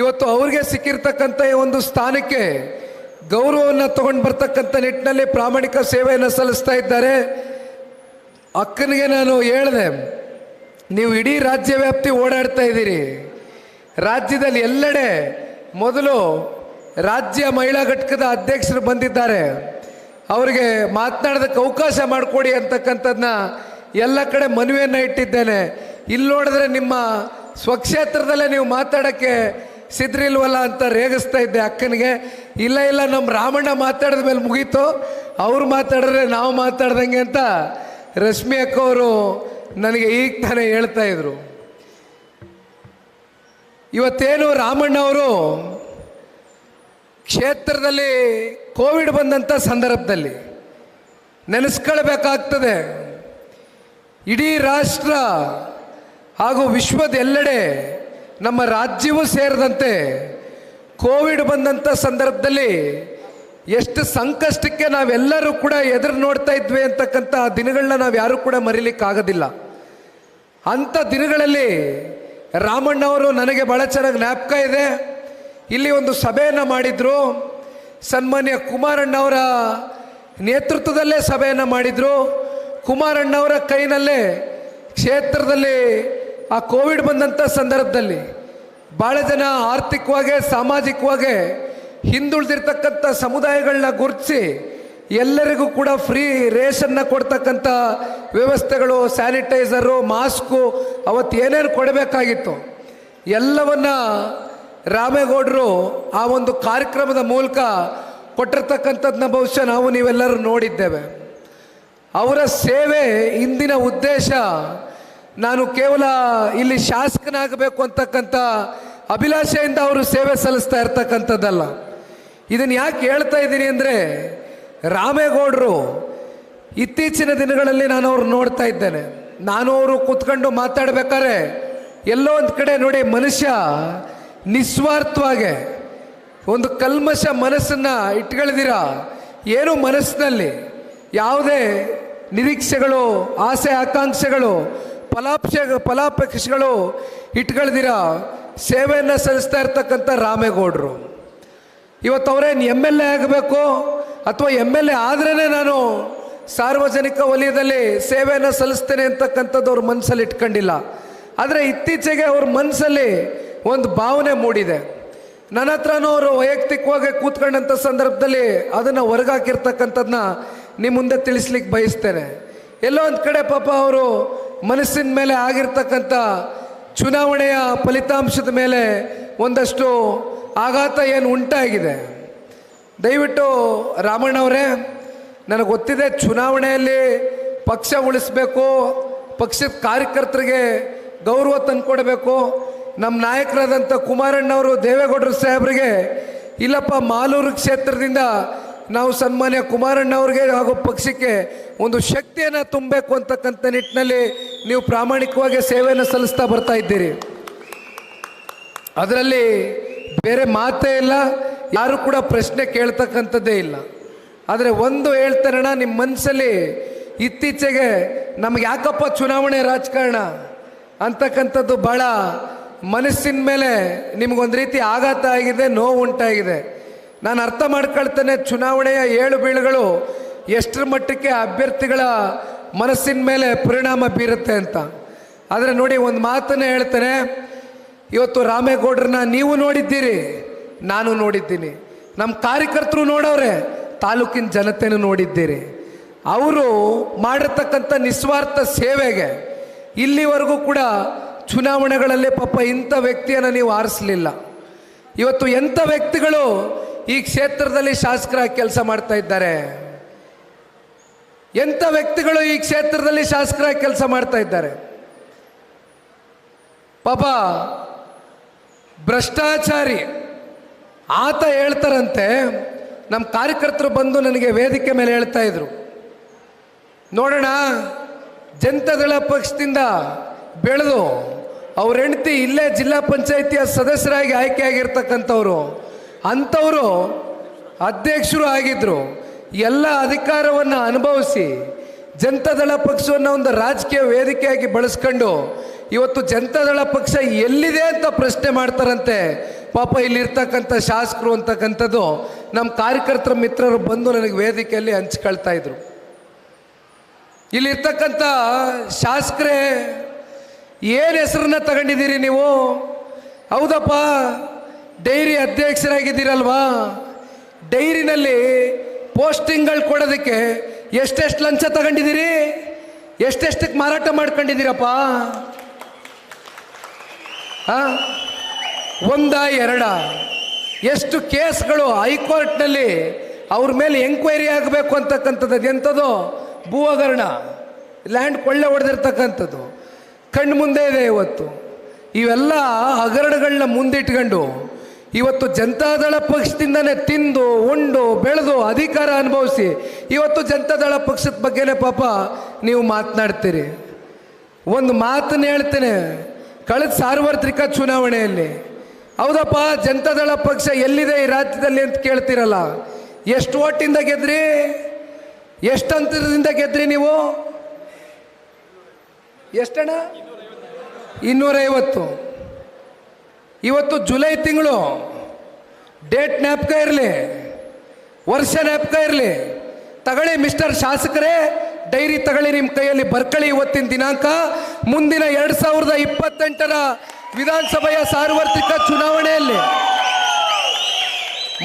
ಇವತ್ತು ಅವ್ರಿಗೆ ಸಿಕ್ಕಿರ್ತಕ್ಕಂಥ ಈ ಒಂದು ಸ್ಥಾನಕ್ಕೆ ಗೌರವವನ್ನು ತಗೊಂಡು ಬರ್ತಕ್ಕಂಥ ನಿಟ್ಟಿನಲ್ಲಿ ಪ್ರಾಮಾಣಿಕ ಸೇವೆಯನ್ನು ಸಲ್ಲಿಸ್ತಾ ಇದ್ದಾರೆ. ಅಕ್ಕನಿಗೆ ನಾನು ಹೇಳಿದೆ, ನೀವು ಇಡೀ ರಾಜ್ಯ ವ್ಯಾಪ್ತಿ ಓಡಾಡ್ತಾ ಇದ್ದೀರಿ. ರಾಜ್ಯದಲ್ಲಿ ಎಲ್ಲೆಡೆ ಮೊದಲು ರಾಜ್ಯ ಮಹಿಳಾ ಘಟಕದ ಅಧ್ಯಕ್ಷರು ಬಂದಿದ್ದಾರೆ. ಅವರಿಗೆ ಮಾತನಾಡೋದಕ್ಕೆ ಅವಕಾಶ ಮಾಡಿಕೊಡಿ ಅಂತಕ್ಕಂಥದ್ದನ್ನ ಎಲ್ಲ ಕಡೆ ಮನವಿಯನ್ನು ಇಟ್ಟಿದ್ದೇನೆ. ಇಲ್ಲಿ ನೋಡಿದ್ರೆ ನಿಮ್ಮ ಸ್ವಕ್ಷೇತ್ರದಲ್ಲೇ ನೀವು ಮಾತಾಡೋಕ್ಕೆ ಸಿದ್ರಿಲ್ವಲ್ಲ ಅಂತ ರೇಗಿಸ್ತಾ ಇದ್ದೆ ಅಕ್ಕನಿಗೆ, ಇಲ್ಲ ಇಲ್ಲ ನಮ್ಮ ರಾಮಣ್ಣ ಮಾತಾಡಿದ ಮೇಲೆ ಮುಗೀತು. ಅವ್ರು ಮಾತಾಡಿದ್ರೆ ನಾವು ಮಾತಾಡ್ದಂಗೆ ಅಂತ ರಶ್ಮಿ ಅಕ್ಕ ಅವರು ನನಗೆ ಈಗ ತಾನೇ ಹೇಳ್ತಾ ಇದ್ರು. ಇವತ್ತೇನು ರಾಮಣ್ಣ ಅವರು ಕ್ಷೇತ್ರದಲ್ಲಿ ಕೋವಿಡ್ ಬಂದಂಥ ಸಂದರ್ಭದಲ್ಲಿ ನೆನೆಸ್ಕೊಳ್ಬೇಕಾಗ್ತದೆ. ಇಡೀ ರಾಷ್ಟ್ರ ಹಾಗೂ ವಿಶ್ವದ ಎಲ್ಲೆಡೆ ನಮ್ಮ ರಾಜ್ಯವೂ ಸೇರಿದಂತೆ ಕೋವಿಡ್ ಬಂದಂಥ ಸಂದರ್ಭದಲ್ಲಿ ಎಷ್ಟು ಸಂಕಷ್ಟಕ್ಕೆ ನಾವೆಲ್ಲರೂ ಕೂಡ ಎದುರು ನೋಡ್ತಾ ಇದ್ವಿ ಅಂತಕ್ಕಂಥ ದಿನಗಳನ್ನ ನಾವು ಯಾರೂ ಕೂಡ ಮರಿಲಿಕ್ಕಾಗೋದಿಲ್ಲ. ಅಂಥ ದಿನಗಳಲ್ಲಿ ರಾಮಣ್ಣವರು ನನಗೆ ಭಾಳ ಚೆನ್ನಾಗಿ ಜ್ಞಾಪಕ ಇದೆ. ಇಲ್ಲಿ ಒಂದು ಸಭೆಯನ್ನು ಮಾಡಿದರು. ಸನ್ಮಾನ್ಯ ಕುಮಾರಣ್ಣವರ ನೇತೃತ್ವದಲ್ಲೇ ಸಭೆಯನ್ನು ಮಾಡಿದರು. ಕುಮಾರಣ್ಣವರ ಕೈನಲ್ಲೇ ಕ್ಷೇತ್ರದಲ್ಲಿ ಆ ಕೋವಿಡ್ ಬಂದಂಥ ಸಂದರ್ಭದಲ್ಲಿ ಭಾಳ ಜನ ಆರ್ಥಿಕವಾಗಿ, ಸಾಮಾಜಿಕವಾಗಿ ಹಿಂದುಳಿದಿರ್ತಕ್ಕಂಥ ಸಮುದಾಯಗಳನ್ನ ಗುರುತಿಸಿ ಎಲ್ಲರಿಗೂ ಕೂಡ ಫ್ರೀ ರೇಷನ್ನ ಕೊಡ್ತಕ್ಕಂಥ ವ್ಯವಸ್ಥೆಗಳು, ಸ್ಯಾನಿಟೈಸರು, ಮಾಸ್ಕು ಅವತ್ತು ಏನೇನು ಕೊಡಬೇಕಾಗಿತ್ತು. ಎಲ್ಲವನ್ನು ರಾಮೇಗೌಡರು ಆ ಒಂದು ಕಾರ್ಯಕ್ರಮದ ಮೂಲಕ ಕೊಟ್ಟಿರ್ತಕ್ಕಂಥದ್ದನ್ನ ಬಹುಶಃ ನಾವು ನೀವೆಲ್ಲರೂ ನೋಡಿದ್ದೇವೆ. ಅವರ ಸೇವೆ ಇಂದಿನ ಉದ್ದೇಶ ನಾನು ಕೇವಲ ಇಲ್ಲಿ ಶಾಸಕನಾಗಬೇಕು ಅಂತಕ್ಕಂಥ ಅಭಿಲಾಷೆಯಿಂದ ಅವರು ಸೇವೆ ಸಲ್ಲಿಸ್ತಾ ಇರ್ತಕ್ಕಂಥದ್ದಲ್ಲ. ಇದನ್ನು ಯಾಕೆ ಹೇಳ್ತಾ ಇದ್ದೀನಿ ಅಂದರೆ ರಾಮೇಗೌಡರು ಇತ್ತೀಚಿನ ದಿನಗಳಲ್ಲಿ ನಾನು ಅವ್ರು ನೋಡ್ತಾ ಇದ್ದೇನೆ. ನಾನು ಅವರು ಕೂತ್ಕೊಂಡು ಮಾತಾಡ್ಬೇಕಾದ್ರೆ ಎಲ್ಲೋ ಒಂದು ಕಡೆ ನೋಡಿ ಮನುಷ್ಯ ನಿಸ್ವಾರ್ಥವಾಗಿ ಒಂದು ಕಲ್ಮಶ ಮನಸ್ಸನ್ನು ಇಟ್ಕೊಳ್ದಿರ ಏನು ಮನಸ್ಸಿನಲ್ಲಿ? ಯಾವುದೇ ನಿರೀಕ್ಷೆಗಳು, ಆಸೆ, ಆಕಾಂಕ್ಷೆಗಳು ಫಲಾಪೇಕ್ಷ, ಫಲಾಪೇಕ್ಷಿಗಳು ಇಟ್ಕೊಳ್ದಿರ ಸೇವೆಯನ್ನು ಸಲ್ಲಿಸ್ತಾ ಇರ್ತಕ್ಕಂಥ ರಾಮೇಗೌಡರು. ಇವತ್ತು ಅವರೇನು ಎಂ ಎಲ್ ಎ ಆಗಬೇಕು ಅಥವಾ ಎಂ ಎಲ್ ಎ ಆದ್ರೇ ನಾನು ಸಾರ್ವಜನಿಕ ವಲಯದಲ್ಲಿ ಸೇವೆಯನ್ನು ಸಲ್ಲಿಸ್ತೇನೆ ಅಂತಕ್ಕಂಥದ್ದು ಅವ್ರ ಮನಸ್ಸಲ್ಲಿ ಇಟ್ಕೊಂಡಿಲ್ಲ. ಆದರೆ ಇತ್ತೀಚೆಗೆ ಅವ್ರ ಮನಸ್ಸಲ್ಲಿ ಒಂದು ಭಾವನೆ ಮೂಡಿದೆ. ನನ್ನ ಹತ್ರನೂ ಅವರು ವೈಯಕ್ತಿಕವಾಗಿ ಕೂತ್ಕೊಂಡಂಥ ಸಂದರ್ಭದಲ್ಲಿ ಅದನ್ನು ಹೊರಗಾಕಿರ್ತಕ್ಕಂಥದ್ದನ್ನ ನಿಮ್ಮ ಮುಂದೆ ತಿಳಿಸ್ಲಿಕ್ಕೆ ಬಯಸ್ತೇನೆ. ಎಲ್ಲೋ ಒಂದು ಕಡೆ ಪಾಪ ಅವರು ಮನಸ್ಸಿನ ಮೇಲೆ ಆಗಿರ್ತಕ್ಕಂಥ ಚುನಾವಣೆಯ ಫಲಿತಾಂಶದ ಮೇಲೆ ಒಂದಷ್ಟು ಆಘಾತ ಏನು ಉಂಟಾಗಿದೆ. ದಯವಿಟ್ಟು ರಾಮಣ್ಣವರೇ, ನನಗೆ ಗೊತ್ತಿದೆ ಚುನಾವಣೆಯಲ್ಲಿ ಪಕ್ಷ ಉಳಿಸ್ಬೇಕು, ಪಕ್ಷದ ಕಾರ್ಯಕರ್ತರಿಗೆ ಗೌರವ ತಂದುಕೊಡ್ಬೇಕು. ನಮ್ಮ ನಾಯಕರಾದಂಥ ಕುಮಾರಣ್ಣವರು ದೇವೇಗೌಡರು ಸಾಹೇಬರಿಗೆ, ಇಲ್ಲಪ್ಪ ಮಾಲೂರು ಕ್ಷೇತ್ರದಿಂದ ನಾವು ಸನ್ಮಾನ್ಯ ಕುಮಾರಣ್ಣವ್ರಿಗೆ ಹಾಗೂ ಪಕ್ಷಕ್ಕೆ ಒಂದು ಶಕ್ತಿಯನ್ನು ತುಂಬಬೇಕು ಅಂತಕ್ಕಂಥ ನಿಟ್ಟಿನಲ್ಲಿ ನೀವು ಪ್ರಾಮಾಣಿಕವಾಗಿ ಸೇವೆಯನ್ನು ಸಲ್ಲಿಸ್ತಾ ಬರ್ತಾ ಇದ್ದೀರಿ. ಅದರಲ್ಲಿ ಬೇರೆ ಮಾತೇ ಇಲ್ಲ, ಯಾರು ಕೂಡ ಪ್ರಶ್ನೆ ಕೇಳ್ತಕ್ಕಂಥದ್ದೇ ಇಲ್ಲ. ಆದರೆ ಒಂದು ಹೇಳ್ತಾರಣ ನಿಮ್ಮ ಮನಸ್ಸಲ್ಲಿ ಇತ್ತೀಚೆಗೆ ನಮ್ಗೆ ಯಾಕಪ್ಪ ಚುನಾವಣೆ ರಾಜಕಾರಣ ಅಂತಕ್ಕಂಥದ್ದು ಭಾಳ ಮನಸ್ಸಿನ ಮೇಲೆ ನಿಮಗೊಂದು ರೀತಿ ಆಘಾತ ಆಗಿದೆ, ನೋವು ಉಂಟಾಗಿದೆ. ನಾನು ಅರ್ಥ ಮಾಡ್ಕೊಳ್ತೇನೆ. ಚುನಾವಣೆಯ ಏಳು ಬೀಳುಗಳು ಎಷ್ಟರ ಮಟ್ಟಕ್ಕೆ ಅಭ್ಯರ್ಥಿಗಳ ಮನಸ್ಸಿನ ಮೇಲೆ ಪರಿಣಾಮ ಬೀರುತ್ತೆ ಅಂತ. ಆದರೆ ನೋಡಿ, ಒಂದು ಮಾತನ್ನು ಹೇಳ್ತೇನೆ. ಇವತ್ತು ರಾಮೇಗೌಡರನ್ನ ನೀವು ನೋಡಿದ್ದೀರಿ, ನಾನು ನೋಡಿದ್ದೀನಿ. ನಮ್ಮ ಕಾರ್ಯಕರ್ತರು ನೋಡೋರೆ ತಾಲೂಕಿನ ಜನತೆನೂ ನೋಡಿದ್ದೀರಿ. ಅವರು ಮಾಡಿರ್ತಕ್ಕಂಥ ನಿಸ್ವಾರ್ಥ ಸೇವೆಗೆ ಇಲ್ಲಿವರೆಗೂ ಕೂಡ ಚುನಾವಣೆಗಳಲ್ಲಿ ಪಾಪ ಇಂಥ ವ್ಯಕ್ತಿಯನ್ನು ನೀವು ಆರಿಸಲಿಲ್ಲ. ಇವತ್ತು ಎಂಥ ವ್ಯಕ್ತಿಗಳು ಈ ಕ್ಷೇತ್ರದಲ್ಲಿ ಶಾಸಕರಾಗಿ ಕೆಲಸ ಮಾಡ್ತಾ ಇದ್ದಾರೆ. ಎಂಥ ವ್ಯಕ್ತಿಗಳು ಈ ಕ್ಷೇತ್ರದಲ್ಲಿ ಶಾಸಕರಾಗಿ ಕೆಲಸ ಮಾಡ್ತಾ ಇದ್ದಾರೆ? ಪಾಪ ಭ್ರಷ್ಟಾಚಾರಿ. ಆತ ಹೇಳ್ತಾರಂತೆ, ನಮ್ಮ ಕಾರ್ಯಕರ್ತರು ಬಂದು ನನಗೆ ವೇದಿಕೆ ಮೇಲೆ ಹೇಳ್ತಾ ಇದ್ರು. ನೋಡೋಣ ಜನತಾದಳ ಪಕ್ಷದಿಂದ ಬೆಳೆದು ಅವ್ರ ಹೆಂಡತಿ ಇಲ್ಲೇ ಜಿಲ್ಲಾ ಪಂಚಾಯಿತಿಯ ಸದಸ್ಯರಾಗಿ ಆಯ್ಕೆಯಾಗಿರ್ತಕ್ಕಂಥವ್ರು ಅಂಥವರು ಅಧ್ಯಕ್ಷರು ಆಗಿದ್ದರು ಎಲ್ಲ ಅಧಿಕಾರವನ್ನು ಅನುಭವಿಸಿ ಜನತಾದಳ ಪಕ್ಷವನ್ನು ಒಂದು ರಾಜಕೀಯ ವೇದಿಕೆಯಾಗಿ ಬಳಸ್ಕೊಂಡು ಇವತ್ತು ಜನತಾದಳ ಪಕ್ಷ ಎಲ್ಲಿದೆ ಅಂತ ಪ್ರಶ್ನೆ ಮಾಡ್ತಾರಂತೆ. ಪಾಪ ಇಲ್ಲಿರ್ತಕ್ಕಂಥ ಶಾಸಕರು ಅಂತಕ್ಕಂಥದ್ದು ನಮ್ಮ ಕಾರ್ಯಕರ್ತರ ಮಿತ್ರರು ಬಂದು ನನಗೆ ವೇದಿಕೆಯಲ್ಲಿ ಹಂಚ್ಕೊಳ್ತಾ ಇದ್ರು. ಇಲ್ಲಿರ್ತಕ್ಕಂಥ ಶಾಸಕರೇ, ಏನು ಹೆಸರನ್ನ ತಗೊಂಡಿದ್ದೀರಿ ನೀವು? ಹೌದಪ್ಪ ಡೈರಿ ಅಧ್ಯಕ್ಷರಾಗಿದ್ದೀರಲ್ವಾ? ಡೈರಿನಲ್ಲಿ ಪೋಸ್ಟಿಂಗ್ಗಳು ಕೊಡೋದಕ್ಕೆ ಎಷ್ಟೆಷ್ಟು ಲಂಚ ತಗೊಂಡಿದ್ದೀರಿ? ಎಷ್ಟೆಷ್ಟಕ್ಕೆ ಮಾರಾಟ ಮಾಡ್ಕೊಂಡಿದ್ದೀರಪ್ಪ? ಆ? ಒಂದ, ಎರಡ. ಎಷ್ಟು ಕೇಸ್ಗಳು ಹೈಕೋರ್ಟ್ನಲ್ಲಿ ಅವ್ರ ಮೇಲೆ ಎಂಕ್ವೈರಿ ಆಗಬೇಕು ಅಂತಕ್ಕಂಥದ್ದು ಎಂಥದ್ದು? ಭೂ ಹಗರಣ ಲ್ಯಾಂಡ್ ಕೊಳ್ಳೆ ಹೊಡೆದಿರ್ತಕ್ಕಂಥದ್ದು. ಕಣ್ಣು ಮುಂದೆ ಇದೆ ಇವತ್ತು. ಇವೆಲ್ಲ ಹಗರಣಗಳನ್ನ ಮುಂದಿಟ್ಕೊಂಡು ಇವತ್ತು ಜನತಾದಳ ಪಕ್ಷದಿಂದನೇ ತಿಂದು, ಉಂಡು, ಬೆಳೆದು ಅಧಿಕಾರ ಅನುಭವಿಸಿ, ಇವತ್ತು ಜನತಾದಳ ಪಕ್ಷದ ಬಗ್ಗೆನೇ ಪಾಪ ನೀವು ಮಾತನಾಡ್ತೀರಿ. ಒಂದು ಮಾತನ್ನು ಹೇಳ್ತೇನೆ, ಕಳೆದ ಸಾರ್ವತ್ರಿಕ ಚುನಾವಣೆಯಲ್ಲಿ, ಹೌದಪ್ಪ, ಜನತಾದಳ ಪಕ್ಷ ಎಲ್ಲಿದೆ ಈ ರಾಜ್ಯದಲ್ಲಿ ಅಂತ ಕೇಳ್ತೀರಲ್ಲ. ಎಷ್ಟು ಓಟಿಂದ ಗೆದ್ರಿ? ಎಷ್ಟು ಅಂತರದಿಂದ ಗೆದ್ರಿ ನೀವು? ಎಷ್ಟಣ್ಣ? ಇನ್ನೂರೈವತ್ತು. ಇವತ್ತು ಜುಲೈ ತಿಂಗಳು. ಡೇಟ್ ಜ್ಞಾಪಕ ಇರಲಿ, ವರ್ಷ ಜ್ಞಾಪಕ ಇರಲಿ. ತಗೊಳ್ಳಿ ಮಿಸ್ಟರ್ ಶಾಸಕರೇ, ಡೈರಿ ತಗೊಳ್ಳಿ ನಿಮ್ಮ ಕೈಯಲ್ಲಿ ಬರ್ಕಳಿ ಇವತ್ತಿನ ದಿನಾಂಕ. ಮುಂದಿನ ಎರಡು ಸಾವಿರದ ಇಪ್ಪತ್ತೆಂಟರ ವಿಧಾನಸಭೆಯ ಸಾರ್ವತ್ರಿಕ ಚುನಾವಣೆಯಲ್ಲಿ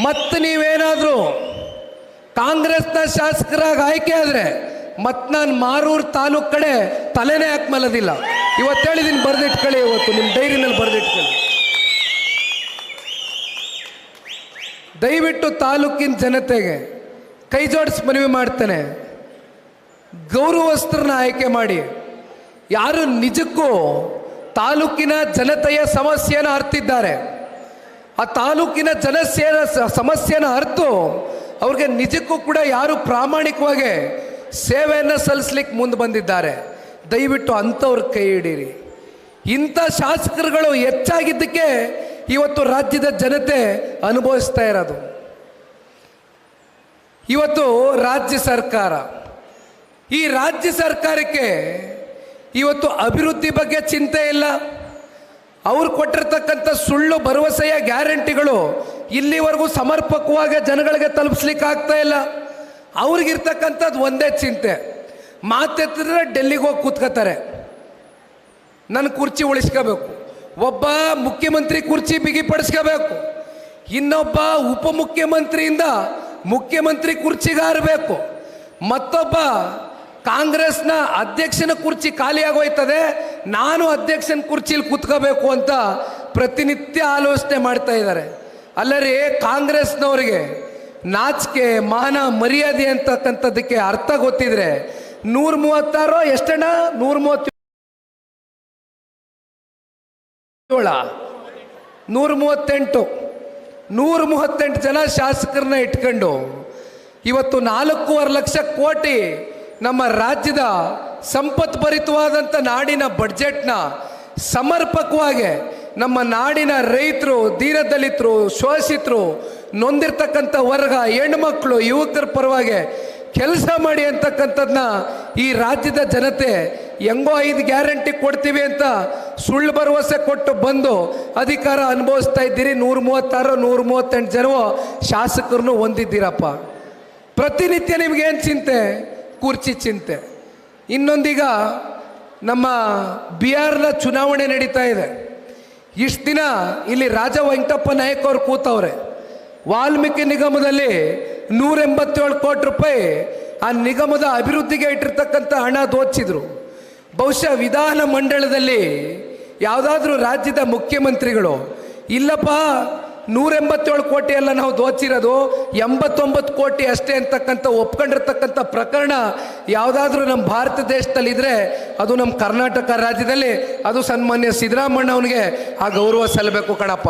ಮತ್ತೆ ನೀವೇನಾದರೂ ಕಾಂಗ್ರೆಸ್ನ ಶಾಸಕರಾಗಿ ಆಯ್ಕೆ ಆದರೆ ಮತ್ತೆ ನಾನು ಮಾರೂರು ತಾಲೂಕು ಕಡೆ ತಲೆನೇ ಹಾಕಿ ಮಲದಿಲ್ಲ. ಇವತ್ತು ಹೇಳಿದ್ದೀನಿ ಬರೆದಿಟ್ಕೊಳ್ಳಿ ಇವತ್ತು ನಿಮ್ಮ ಡೈರಿನಲ್ಲಿ ಬರೆದಿಟ್ಕೊಳ್ಳಿ. ದಯವಿಟ್ಟು ತಾಲೂಕಿನ ಜನತೆಗೆ ಕೈ ಜೋಡಿಸಿ ಮನವಿ ಮಾಡ್ತೇನೆ. ಗೌರವಸ್ಥರನ್ನ ಆಯ್ಕೆ ಮಾಡಿ. ಯಾರು ನಿಜಕ್ಕೂ ತಾಲೂಕಿನ ಜನತೆಯ ಸಮಸ್ಯೆಯನ್ನು ಅರ್ತಿದ್ದಾರೆ. ಆ ತಾಲೂಕಿನ ಜನಸ್ಯ ಸಮಸ್ಯೆಯನ್ನು ಅರ್ತು ಅವ್ರಿಗೆ ನಿಜಕ್ಕೂ ಕೂಡ ಯಾರು ಪ್ರಾಮಾಣಿಕವಾಗಿ ಸೇವೆಯನ್ನು ಸಲ್ಲಿಸ್ಲಿಕ್ಕೆ ಮುಂದೆ ಬಂದಿದ್ದಾರೆ. ದಯವಿಟ್ಟು ಅಂಥವ್ರ ಕೈ ಹಿಡೀರಿ. ಇಂಥ ಶಾಸಕರುಗಳು ಹೆಚ್ಚಾಗಿದ್ದಕ್ಕೆ ಇವತ್ತು ರಾಜ್ಯದ ಜನತೆ ಅನುಭವಿಸ್ತಾ ಇರೋದು. ಇವತ್ತು ರಾಜ್ಯ ಸರ್ಕಾರ, ಈ ರಾಜ್ಯ ಸರ್ಕಾರಕ್ಕೆ ಇವತ್ತು ಅಭಿವೃದ್ಧಿ ಬಗ್ಗೆ ಚಿಂತೆ ಇಲ್ಲ. ಅವ್ರು ಕೊಟ್ಟಿರ್ತಕ್ಕಂಥ ಸುಳ್ಳು ಭರವಸೆಯ ಗ್ಯಾರಂಟಿಗಳು ಇಲ್ಲಿವರೆಗೂ ಸಮರ್ಪಕವಾಗಿ ಜನಗಳಿಗೆ ತಲುಪಿಸ್ಲಿಕ್ಕೆ ಆಗ್ತಾ ಇಲ್ಲ. ಅವ್ರಿಗಿರ್ತಕ್ಕಂಥದ್ದು ಒಂದೇ ಚಿಂತೆ. ಮಾತೆತ್ತಿದ್ರೆ ಡೆಲ್ಲಿಗೆ ಹೋಗಿ ಕೂತ್ಕೋತಾರೆ. ನನ್ನ ಕುರ್ಚಿ ಉಳಿಸ್ಕೋಬೇಕು. ಒಬ್ಬ ಮುಖ್ಯಮಂತ್ರಿ ಕುರ್ಚಿ ಬಿಗಿಪಡಿಸ್ಕೋಬೇಕು ಇನ್ನೊಬ್ಬ ಉಪಮುಖ್ಯಮಂತ್ರಿಯಿಂದ ಮುಖ್ಯಮಂತ್ರಿ ಕುರ್ಚಿಗಾರಬೇಕು. ಮತ್ತೊಬ್ಬ ಕಾಂಗ್ರೆಸ್ನ ಅಧ್ಯಕ್ಷನ ಕುರ್ಚಿ ಖಾಲಿಯಾಗೋಯ್ತದೆ, ನಾನು ಅಧ್ಯಕ್ಷನ ಕುರ್ಚಿಲಿ ಕೂತ್ಕೋಬೇಕು ಅಂತ ಪ್ರತಿನಿತ್ಯ ಆಲೋಚನೆ ಮಾಡ್ತಾ ಇದ್ದಾರೆ. ಅಲ್ಲರಿ ಕಾಂಗ್ರೆಸ್ನವರಿಗೆ ನಾಚಿಕೆ, ಮಾನ ಮರ್ಯಾದೆ ಅಂತಕ್ಕಂಥದ್ದಕ್ಕೆ ಅರ್ಥ ಗೊತ್ತಿದ್ರೆ ನೂರ ಮೂವತ್ತಾರೋ ಎಷ್ಟಣ್ಣ? ನೂರ ಮೂವತ್ತೇಳ ನೂರ ಮೂವತ್ತೆಂಟು. ನೂರ ಮೂವತ್ತೆಂಟು ಜನ ಶಾಸಕರನ್ನ ಇಟ್ಕೊಂಡು ಇವತ್ತು ನಾಲ್ಕೂವರೆ ಲಕ್ಷ ಕೋಟಿ ನಮ್ಮ ರಾಜ್ಯದ ಸಂಪತ್ಭರಿತವಾದಂಥ ನಾಡಿನ ಬಡ್ಜೆಟ್ನ ಸಮರ್ಪಕವಾಗಿ ನಮ್ಮ ನಾಡಿನ ರೈತರು ದೀರದಲಿತರು ಶೋಷಿತರು ನೊಂದಿರ್ತಕ್ಕಂಥ ವರ್ಗ, ಹೆಣ್ಮಕ್ಳು, ಯುವಕರ ಪರವಾಗಿ ಕೆಲಸ ಮಾಡಿ ಅಂತಕ್ಕಂಥದ್ದನ್ನ ಈ ರಾಜ್ಯದ ಜನತೆ ಹೆಂಗೋ ಐದು ಗ್ಯಾರಂಟಿ ಕೊಡ್ತೀವಿ ಅಂತ ಸುಳ್ಳು ಭರವಸೆ ಕೊಟ್ಟು ಬಂದು ಅಧಿಕಾರ ಅನುಭವಿಸ್ತಾ ಇದ್ದೀರಿ. ನೂರ ಮೂವತ್ತಾರು, ನೂರ ಮೂವತ್ತೆಂಟು ಜನವೋ ಶಾಸಕರನ್ನು ಹೊಂದಿದ್ದೀರಪ್ಪ. ಪ್ರತಿನಿತ್ಯ ನಿಮಗೇನು ಚಿಂತೆ? ಕುರ್ಚಿ ಚಿಂತೆ. ಇನ್ನೊಂದೀಗ ನಮ್ಮ ಬಿಹಾರ್ನ ಚುನಾವಣೆ ನಡೀತಾ ಇದೆ. ಇಷ್ಟು ದಿನ ಇಲ್ಲಿ ರಾಜ ವೆಂಕಟಪ್ಪ ನಾಯಕ್ ಅವ್ರು ಕೂತವ್ರೆ. ವಾಲ್ಮೀಕಿ ನಿಗಮದಲ್ಲಿ ನೂರ ಎಂಬತ್ತೇಳು ಕೋಟಿ ರೂಪಾಯಿ ಆ ನಿಗಮದ ಅಭಿವೃದ್ಧಿಗೆ ಇಟ್ಟಿರ್ತಕ್ಕಂಥ ಹಣ ದೋಚಿದ್ರು. ಬಹುಶಃ ವಿಧಾನ ಮಂಡಳದಲ್ಲಿ ಯಾವುದಾದ್ರೂ ರಾಜ್ಯದ ಮುಖ್ಯಮಂತ್ರಿಗಳು, ಇಲ್ಲಪ್ಪ ನೂರ ಎಂಬತ್ತೇಳು ಕೋಟಿ ಎಲ್ಲ ನಾವು ದೋಚಿರೋದು, ಎಂಬತ್ತೊಂಬತ್ತು ಕೋಟಿ ಅಷ್ಟೇ ಅಂತಕ್ಕಂಥ ಒಪ್ಕೊಂಡಿರ್ತಕ್ಕಂಥ ಪ್ರಕರಣ ಯಾವುದಾದ್ರೂ ನಮ್ಮ ಭಾರತ ದೇಶದಲ್ಲಿ ಇದ್ರೆ ಅದು ನಮ್ಮ ಕರ್ನಾಟಕ ರಾಜ್ಯದಲ್ಲಿ, ಅದು ಸನ್ಮಾನ್ಯ ಸಿದ್ದರಾಮಣ್ಣ ಅವನಿಗೆ ಆ ಗೌರವ ಸಲ್ಲಬೇಕು ಕಣಪ್ಪ.